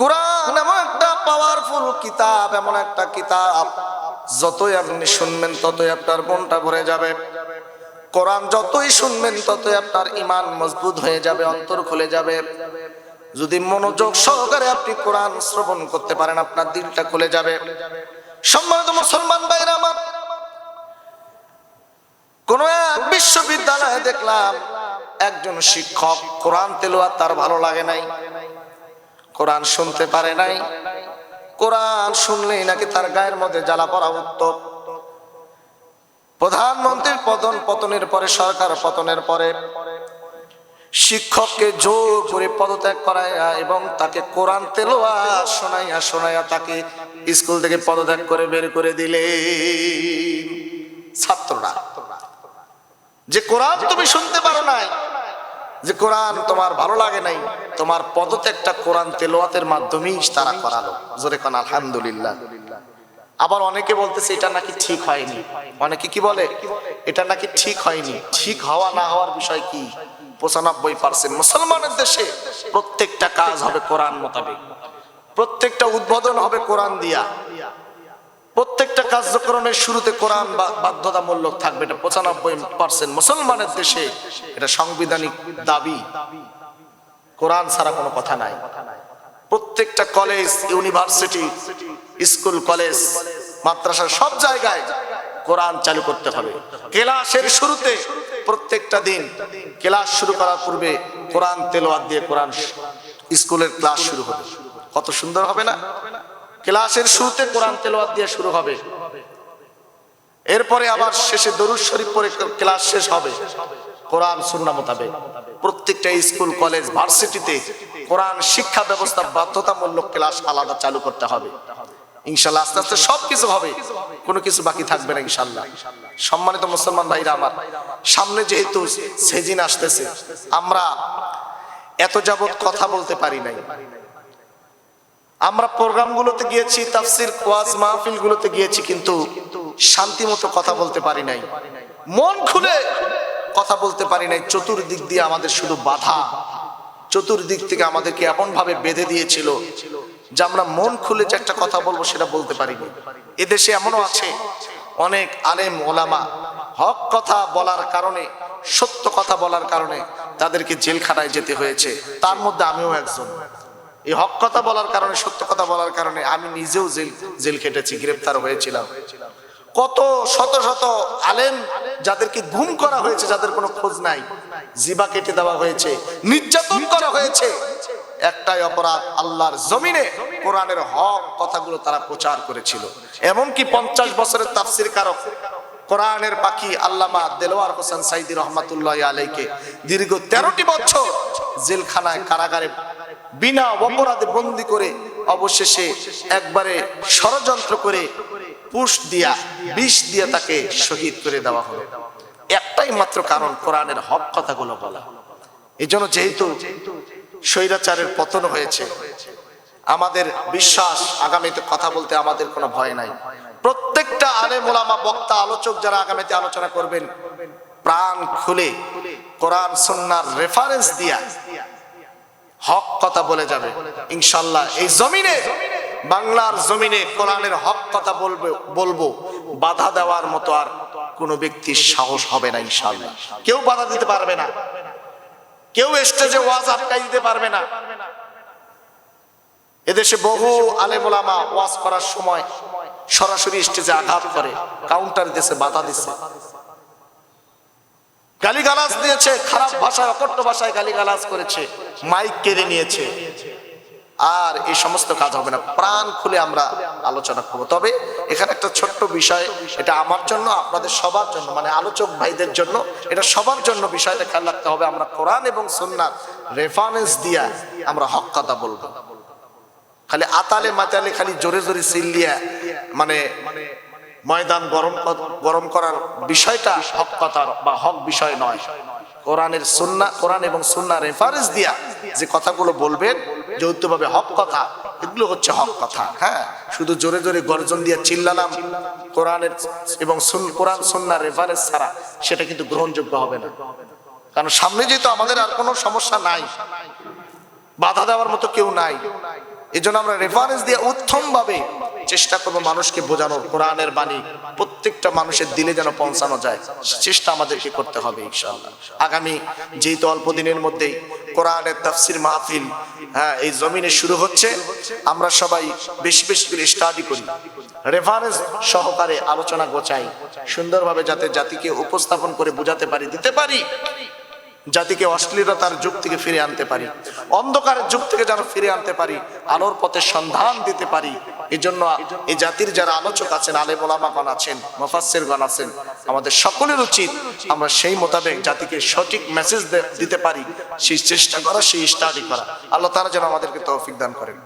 কোরআন এমন একটা পাওয়ারফুল কিতাব, এমন একটা কিতাব, যতই আপনি শুনবেন ততই আপনার মনটা ভরে যাবে। কোরআন যতই শুনবেন ততই আপনার ইমান মজবুত হয়ে যাবে, অন্তর খুলে যাবে। যদি মনোযোগ সহকারে আপনি কোরআন শ্রবণ করতে পারেন, আপনার দিলটা খুলে যাবে। সম্মানিত মুসলমান ভাইরা আমার, কোন এক বিশ্ববিদ্যালয়ে দেখলাম একজন শিক্ষক কোরআন তেলোয়াত তার ভালো লাগে নাই। কোরআন শুনতে পারে নাই। কোরআন শুনলেই নাকি তার গায়ের মধ্যে জ্বালা পড়া উত্তর। প্রধানমন্ত্রীর পতন পতনের পরে, সরকার পতনের পরে, শিক্ষককে জোর করে পদত্যাগ করাইয়া এবং তাকে কোরআন তেলোয়া শোনাইয়া শোনাইয়া তাকে স্কুল থেকে পদত্যাগ করে বের করে দিলে। ছাত্ররা, যে কোরআন তুমি শুনতে পারো নাই যে কোরআন তোমার ভালো লাগে নাই, তোমার পদত্যাগটা কোরআন তেলোয়াতের মাধ্যমেই তারা করালো। জোরে কোন আলহামদুলিল্লাহ। আবার অনেকে বলতেছে, এটা নাকি ঠিক হয়নি। অনেকে কি বলে? এটা নাকি ঠিক হয়নি। ঠিক হওয়া না হওয়ার বিষয় কি? পঁচানব্বই পার্সেন্ট মুসলমানের দেশে প্রত্যেকটা কাজ হবে কোরআন মোতাবেক। প্রত্যেকটা উদ্বোধন হবে কোরআন দিয়া। প্রত্যেকটা কার্যক্রমের শুরুতে কোরআন বাধ্যতামূলক থাকবে, এটা পঁচানব্বই পার্সেন্ট মুসলমানের দেশে এটা সাংবিধানিক দাবি। কোরআন ছাড়া কোনো কথা নাই। প্রত্যেকটা কলেজ, ইউনিভার্সিটি, স্কুল, কলেজ, মাদ্রাসা সব জায়গায় কোরআন চালু করতে হবে। ক্লাসের শুরুতে প্রত্যেকটা দিন ক্লাস শুরু করার পূর্বে কোরআন তেলোয়াত দিয়ে কোরআন স্কুলের ক্লাস শুরু হবে। কত সুন্দর হবে না? ক্লাসের শুরুতে কোরআন তেলোয়াত দিয়ে শুরু হবে। এরপরে আবার শেষে দরুদ শরীফ পরে ক্লাস শেষ হবে। কোরআন সুন্না মোতাবেক। প্রত্যেকটা স্কুল, কলেজ, ভার্সিটিতে কোরআন শিক্ষা ব্যবস্থা বাধ্যতামূলক ক্লাস আলাদা চালু করতে হবে। ইনশাল্লাহ আস্তে আস্তে সব কিছু হবে। কোনো কিছু বাকি থাকবে না ইনশাল্লাহ সম্মানিত মুসলমান ভাইরা আমার, সামনে যেহেতু সেজিন আসতেছে, আমরা এত যাবৎ কথা বলতে পারি নাই। আমরা প্রোগ্রামগুলোতে গিয়েছি, তাফসির, ওয়াজ মাহফিলগুলোতে গিয়েছি, কিন্তু শান্তি মতো কথা বলতে পারি নাই। মন খুলে কথা বলতে পারি নাই। চতুর্দিক দিয়ে আমাদের শুধু বাধা। চতুর্দিক থেকে আমাদেরকে এমন ভাবে বেঁধে দিয়েছিল যে আমরা মন খুলে যে একটা কথা বলব সেটা বলতে পারিনি। এদেশে এমনও আছে। অনেক আলেম, ওলামা হক কথা বলার কারণে, সত্য কথা বলার কারণে তাদেরকে জেলখানায় যেতে হয়েছে। তার মধ্যে আমিও একজন। এই হক কথা বলার কারণে, সত্য কথা বলার কারণে আমি নিজেও জেল জেল খেটেছি, গ্রেপ্তার হয়েছিলাম। কত শত শত আলেম যাদেরকে গুম করা হয়েছে, যাদের কোনো খোঁজ নাই, জিবা কেটে দেওয়া হয়েছে, নির্যাতন করা হয়েছে। একটাই অপরাধ, আল্লাহর জমিনে কোরআনের হক কথাগুলো তারা প্রচার করেছিল। এমনকি পঞ্চাশ বছরের তাফসির কারক, কোরআনের পাখি আল্লামা দেলোয়ার হোসেন সাইদি রহমাতুল্লাহ আলাইকে দীর্ঘ তেরোটি বছর জেলখানায় কারাগারে বিনা অপরাধে বন্দি করে অবশেষে একবারে ষড়যন্ত্র করে পুষ দিয়া, বিষ দিয়া তাকে শহীদ করে দেওয়া হলো। একটাই মাত্র কারণ কোরআনের হক কথাগুলো বলা। এই জন্য যেহেতু স্বৈরাচারের পতন হয়েছে, আমাদের বিশ্বাস, আগামীতে কথা বলতে আমাদের কোনো ভয় নাই। প্রত্যেকটা আলেম ওলামা, বক্তা, আলোচক যারা আগামীতে আলোচনা করবেন, প্রাণ খুলে কোরআন সন্ন্যার রেফারেন্স দিয়া হক কথা বলে যাবে। ইনশাল্লাহ এই জমিনে, বাংলার জমিনে কোরআনের হক কথা বলবে, বলব। বাধা দেওয়ার মতো আর কোনো ব্যক্তির সাহস হবে না ইনশাল্লাহ। কেউ বাধা দিতে পারবে না। কেউ স্টেজে ওয়াজ আটকাই দিতে পারবে না। এদেশে বহু আলেমোলামা ওয়াজ করার সময় সরাসরি স্টেজে আঘাত করে কাউন্টার দেশে বাধা দিছে। গালিগালাজ দিয়েছে, খারাপ ভাষায় অকট্য ভাষায় গালিগালাজ করেছে, মাইক কেড়ে নিয়েছে। আর এই সমস্ত কাজ হবে না। প্রাণ খুলে আমরা আলোচনা করব। তবে এখানে একটা ছোট্ট বিষয়, এটা আমার জন্য, আপনাদের সবার জন্য মানে আলোচক ভাইদের জন্য, এটা সবার জন্য বিষয়টা খেয়াল রাখতে হবে। আমরা কোরআন এবং সন্ন্যার রেফারেন্স দিয়া আমরা হক কথা বলব। খালি আতালে মাতালে খালি জোরে জোরে সিল্লিয়া মানে ময়দান গরম গরম করার বিষয়টা হক কথা বা হক বিষয় নয়। কোরআনের সুন্না, কোরআন এবং সুন্না রেফারেন্স দিয়া যে কথাগুলো বলবেন, যৌথভাবে হক কথা, এগুলো হচ্ছে হক কথা। হ্যাঁ শুধু জোরে জোরে গর্জন দিয়ে চিল্লালাম, কোরআনের এবং কোরআন সুন্না রেফারেন্স ছাড়া সেটা কিন্তু গ্রহণযোগ্য হবে না। কারণ সামনে যেহেতু আমাদের আর কোনো সমস্যা নাই, বাধা দেওয়ার মতো কেউ নাই এই আমরা রেফারেন্স দিয়ে উত্তম ভাবে চেষ্টা করব মানুষকে বোঝানোর, কোরআনের বাণী প্রত্যেকটা মানুষের দিলে যেন পৌঁছানো যায়। চেষ্টা আমাদেরকে করতে হবে ইনশাআল্লাহ। আগামী যেহেতু অল্প দিনের মধ্যেই কোরআনের তাফসির মাহফিল হ্যাঁ এই জমিনে শুরু হচ্ছে, আমরা সবাই বেশি বেশি করে স্টাডি করি। রেফারেন্স সহকারে আলোচনা গোছাই, সুন্দরভাবে যাতে জাতিকে উপস্থাপন করে বোঝাতে পারি, দিতে পারি। জাতিকে অশ্লীলতার যুগ থেকে ফিরে আনতে পারি, অন্ধকারের যুগ থেকে যেন ফিরে আনতে পারি, আলোর পথে সন্ধান দিতে পারি। এই জন্য এই জাতির যারা আলোচক আছেন আলে বলামাগণ আছেন মফাসেরগণ আছেন, আমাদের সকলের উচিত আমরা সেই মোতাবেক জাতিকে সঠিক মেসেজ দিতে পারি, সেই চেষ্টা করা, সেই স্টাডি করা। আল্লাহ তারা যেন আমাদেরকে তৌফিক দান করেন।